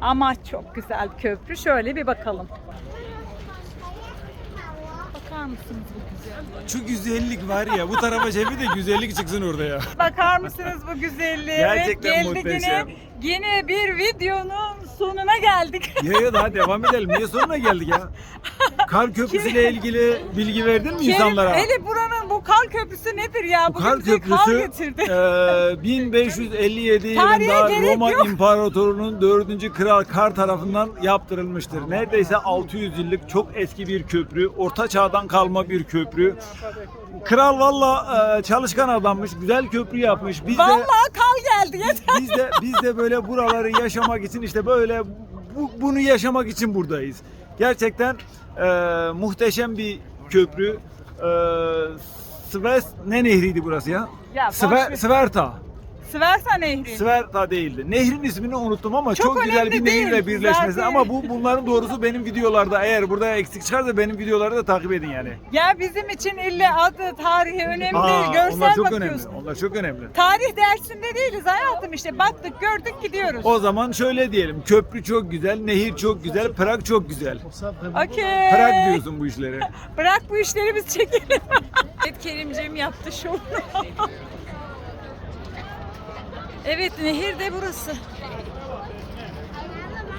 Ama çok güzel köprü. Şöyle bir bakalım. Bakar mısınız bu güzelliğe? Şu güzellik var ya bu tarafa çevir de güzellik çıksın orada ya. Bakar mısınız bu güzelliğe? Gerçekten evet, geldik muhteşem. Yine, yine bir videonun sonuna geldik. Ya ya daha devam edelim. Niye sonuna geldik ya? Kar Köprüsü ile ilgili bilgi verdin mi insanlara? Hele buranın kar köprüsü nedir ya? Bu bize kar köprüsü getirdi. eee, 1557 Tarihe yılında Roma yok. İmparatorluğu'nun 4. Kral Kar tarafından yaptırılmıştır. Neredeyse 600 yıllık çok eski bir köprü. Orta çağdan kalma bir köprü. Kral valla eee, çalışkan adammış. Güzel köprü yapmış. Biz de Vallahi kar geldi yeter. biz de biz de böyle buraları yaşamak için işte böyle bu, bunu yaşamak için buradayız. Gerçekten eee, muhteşem bir köprü. Eee Svers ne nehriydi burası ya? Ya boş Sver, ver. Sverta. Sversa Nehri. Sverta değildi. Nehrin ismini unuttum ama Çok çok, güzel önemli bir nehirle değil, birleşmesi. zaten. Ama bu bunların doğrusu benim videolarda eğer burada eksik çıkarsa benim videoları da takip edin yani. Ya bizim için ille adı, tarihi önemli Aa, değil. Görsel onlar çok bakıyorsun. önemli. Onlar çok önemli. Tarih dersinde değiliz hayatım işte. Baktık, gördük, gidiyoruz. O zaman şöyle diyelim. Köprü çok güzel, nehir çok güzel, Prag çok güzel. Okey. Prag diyorsun bu işleri. Bırak bu işleri biz çekelim. evet Kerimciğim yaptı şovunu. evet nehir de burası.